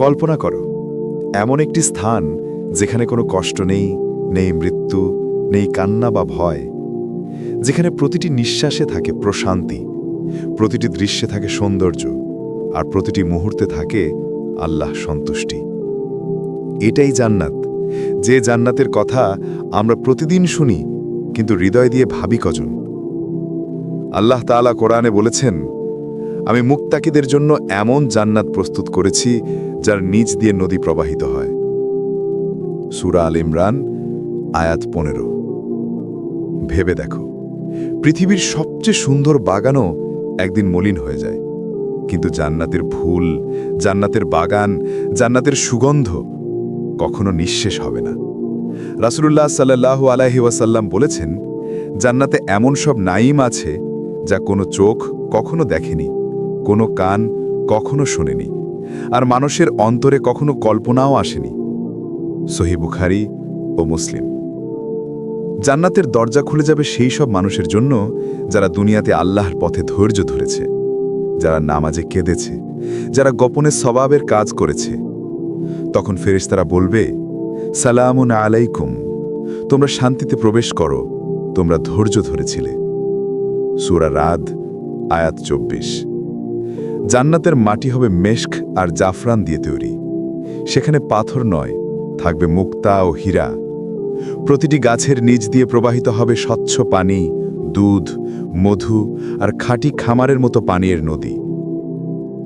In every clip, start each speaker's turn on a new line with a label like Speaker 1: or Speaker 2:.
Speaker 1: কল্পনা করো, এমন একটি স্থান যেখানে কোনো কষ্ট নেই নেই মৃত্যু, নেই কান্না বা ভয়, যেখানে প্রতিটি নিঃশ্বাসে থাকে প্রশান্তি, প্রতিটি দৃশ্যে থাকে সৌন্দর্য, আর প্রতিটি মুহূর্তে থাকে আল্লাহ সন্তুষ্টি। এটাই জান্নাত। যে জান্নাতের কথা আমরা প্রতিদিন শুনি, কিন্তু হৃদয় দিয়ে ভাবি কজন? আল্লাহ তাআলা কোরআনে বলেছেন, আমি মুক্তাকিদের জন্য এমন জান্নাত প্রস্তুত করেছি যার নিচ দিয়ে নদী প্রবাহিত হয়। সুরা আল ইমরান, আয়াত পনেরো। ভেবে দেখো, পৃথিবীর সবচেয়ে সুন্দর বাগানও একদিন মলিন হয়ে যায়। কিন্তু জান্নাতের ফুল, জান্নাতের বাগান, জান্নাতের সুগন্ধ কখনো নিঃশেষ হবে না। রাসূলুল্লাহ সাল্লাল্লাহু আলাইহি ওয়াসাল্লাম বলেছেন, জান্নাতে এমন সব নাইম আছে যা কোনো চোখ কখনো দেখেনি, কোনো কান কখনো শোনেনি। আর মানুষের অন্তরে কখনো কল্পনাও আসেনি। সহি বুখারি ও মুসলিম। জান্নাতের দরজা খুলে যাবে সেই সব মানুষের জন্য যারা দুনিয়াতে আল্লাহর পথে ধৈর্য ধরেছে, যারা নামাজে কেঁদেছে, যারা গোপনে স্বভাবের কাজ করেছে। তখন ফেরেশতারা বলবে, সালামুন আলাইকুম। তোমরা শান্তিতে প্রবেশ করো। তোমরা ধৈর্য ধরেছিলে। সুরা রাদ, আয়াত চব্বিশ। জান্নাতের মাটি হবে মেশক আর জাফরান দিয়ে তৈরি। সেখানে পাথর নয়, থাকবে মুক্তা ও হীরা। প্রতিটি গাছের নিচ দিয়ে প্রবাহিত হবে স্বচ্ছ পানি, দুধ, মধু আর খাঁটি খামারের মতো পানীয়ের নদী।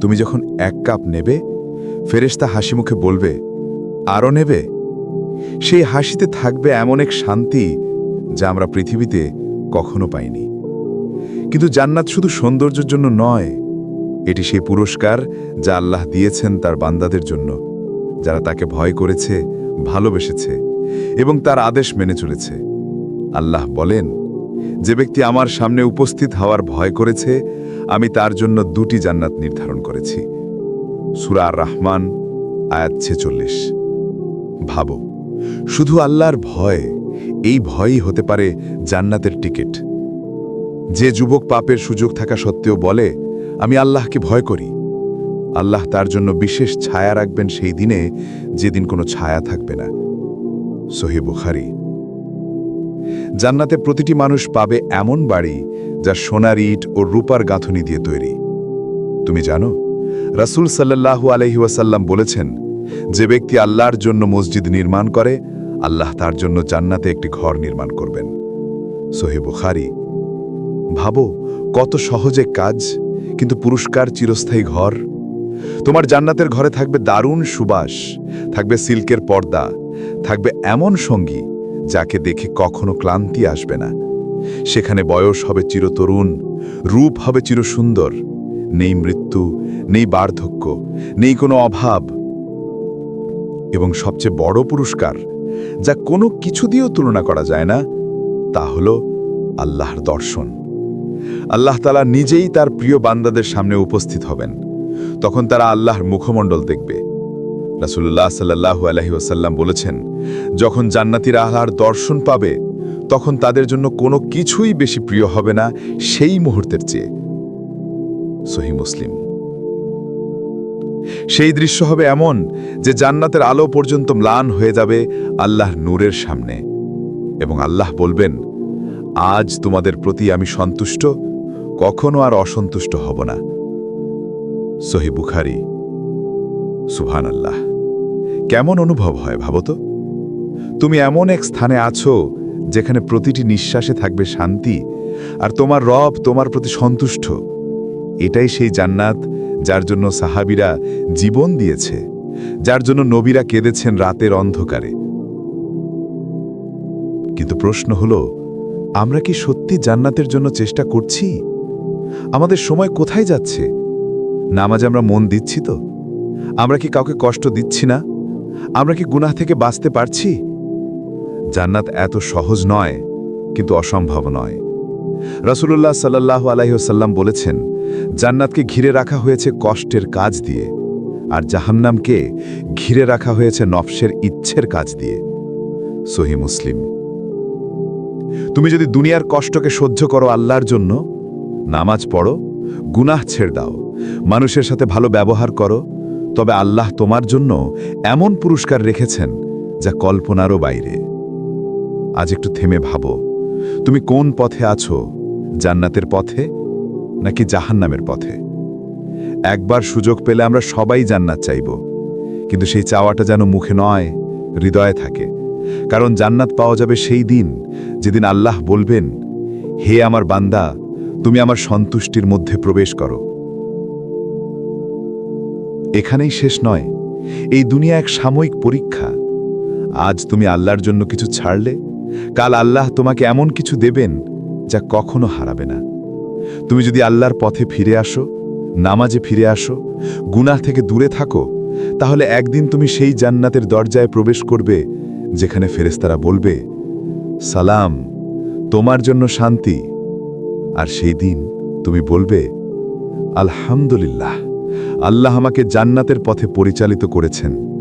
Speaker 1: তুমি যখন এক কাপ নেবে, ফেরেশতা হাসি মুখে বলবে আরও নেবে? সেই হাসিতে থাকবে এমন এক শান্তি যা আমরা পৃথিবীতে কখনো পাইনি। কিন্তু জান্নাত শুধু সৌন্দর্যের জন্য নয় এটি সেই পুরস্কার যা আল্লাহ দিয়েছেন তার বান্দাদের জন্য, যারা তাকে ভয় করেছে, ভালোবেসেছে এবং তার আদেশ মেনে চলেছে। আল্লাহ বলেন, যে ব্যক্তি আমার সামনে উপস্থিত হওয়ার ভয় করেছে, আমি তার জন্য দুটি জান্নাত নির্ধারণ করেছি। সুরা রহমান আয়াত ছেচল্লিশ। ভাবো, শুধু আল্লাহর ভয়, এই ভয়ই হতে পারে জান্নাতের টিকিট। যে যুবক পাপের সুযোগ থাকা সত্ত্বেও বলে আমি আল্লাহকে ভয় করি। আল্লাহ তার জন্য বিশেষ ছায়া রাখবেন সেই দিনে যেদিন কোনো ছায়া থাকবে না। সহি বুখারি। জান্নাতে প্রতিটি মানুষ পাবে এমন বাড়ি যা সোনার ইট ও রূপার গাঁথনি দিয়ে তৈরি। তুমি জানো, রাসূল সাল্লাল্লাহু আলহি ওয়াসাল্লাম বলেছেন, যে ব্যক্তি আল্লাহর জন্য মসজিদ নির্মাণ করে, আল্লাহ তার জন্য জান্নাতে একটি ঘর নির্মাণ করবেন। সহি বুখারি। ভাবো, কত সহজে কাজ, কিন্তু পুরস্কার চিরস্থায়ী ঘর। তোমার জান্নাতের ঘরে থাকবে দারুণ সুবাস, থাকবে সিল্কের পর্দা, থাকবে এমন সঙ্গী যাকে দেখে কখনো ক্লান্তি আসবে না। সেখানে বয়স হবে চিরতরুণ, রূপ হবে চিরসুন্দর। নেই মৃত্যু, নেই বার্ধক্য, নেই কোনো অভাব। এবং সবচেয়ে বড় পুরস্কার, যা কোনো কিছু দিয়েও তুলনা করা যায় না, তা হল আল্লাহর দর্শন। আল্লাহ তালা নিজেই তার প্রিয় বান্দাদের সামনে উপস্থিত হবেন। তখন তারা আল্লাহর মুখমণ্ডল দেখবে। রাসুল্লাহ সাল্লাহু আলহি ওসাল্লাম বলেছেন, যখন জান্নাতিরা আল্লাহর দর্শন পাবে, তখন তাদের জন্য কোনো কিছুই বেশি প্রিয় হবে না সেই মুহূর্তের চেয়ে। সহি মুসলিম। সেই দৃশ্য হবে এমন যে জান্নাতের আলো পর্যন্ত ম্লান হয়ে যাবে আল্লাহর নূরের সামনে। এবং আল্লাহ বলবেন, আজ তোমাদের প্রতি আমি সন্তুষ্ট কখনো আর অসন্তুষ্ট হব না। সহি বুখারি। সুহান আল্লাহ কেমন অনুভব হয় ভাবতো তুমি এমন এক স্থানে আছো যেখানে প্রতিটি নিঃশ্বাসে থাকবে শান্তি আর তোমার রব তোমার প্রতি সন্তুষ্ট। এটাই সেই জান্নাত যার জন্য সাহাবিরা জীবন দিয়েছে, যার জন্য নবীরা কেঁদেছেন রাতের অন্ধকারে। কিন্তু প্রশ্ন হলো, আমরা কি সত্যি জান্নাতের জন্য চেষ্টা করছি? আমাদের সময় কোথায় যাচ্ছে? নামাজ আমরা মন দিচ্ছি তো? আমরা কি কাউকে কষ্ট দিচ্ছি না? আমরা কি গুনাহ থেকে বাঁচতে পারছি? জান্নাত এত সহজ নয়, কিন্তু অসম্ভব নয়। রসুল্লাহ সাল্লাহ আলাইসাল্লাম বলেছেন, জান্নাতকে ঘিরে রাখা হয়েছে কষ্টের কাজ দিয়ে, আর জাহান্নামকে ঘিরে রাখা হয়েছে নফসের ইচ্ছের কাজ দিয়ে। সহি মুসলিম। তুমি যদি দুনিয়ার কষ্টকে সহ্য করো আল্লাহর জন্য নামাজ পড়ো, গুনাহ ছেড় দাও। মানুষের সাথে ভালো ব্যবহার করো, তবে আল্লাহ তোমার জন্য এমন পুরস্কার রেখেছেন যা কল্পনারও বাইরে। আজ একটু থেমে ভাবো, তুমি কোন পথে আছো, জান্নাতের পথে নাকি জাহান্নামের পথে? একবার সুযোগ পেলে আমরা সবাই জান্নাত চাইব, কিন্তু সেই চাওয়াটা যেন মুখে নয়, হৃদয়ে থাকে। কারণ জান্নাত পাওয়া যাবে সেই দিন যেদিন আল্লাহ বলবেন, হে আমার বান্দা তুমি আমার সন্তুষ্টির মধ্যে প্রবেশ করো। এখানেই শেষ নয়। এই দুনিয়া এক সাময়িক পরীক্ষা। আজ তুমি আল্লাহর জন্য কিছু ছাড়লে, কাল আল্লাহ তোমাকে এমন কিছু দেবেন যা কখনো হারাবে না। তুমি যদি আল্লাহর পথে ফিরে আসো, নামাজে ফিরে আসো, গুনাহ থেকে দূরে থাকো, তাহলে একদিন তুমি সেই জান্নাতের দরজায় প্রবেশ করবে, যেখানে ফেরেস্তারা বলবে, সালাম, তোমার জন্য শান্তি। আর সেই দিন তুমি বলবে আলহামদুলিল্লাহ আল্লাহ আমাকে জান্নাতের পথে পরিচালিত করেছেন।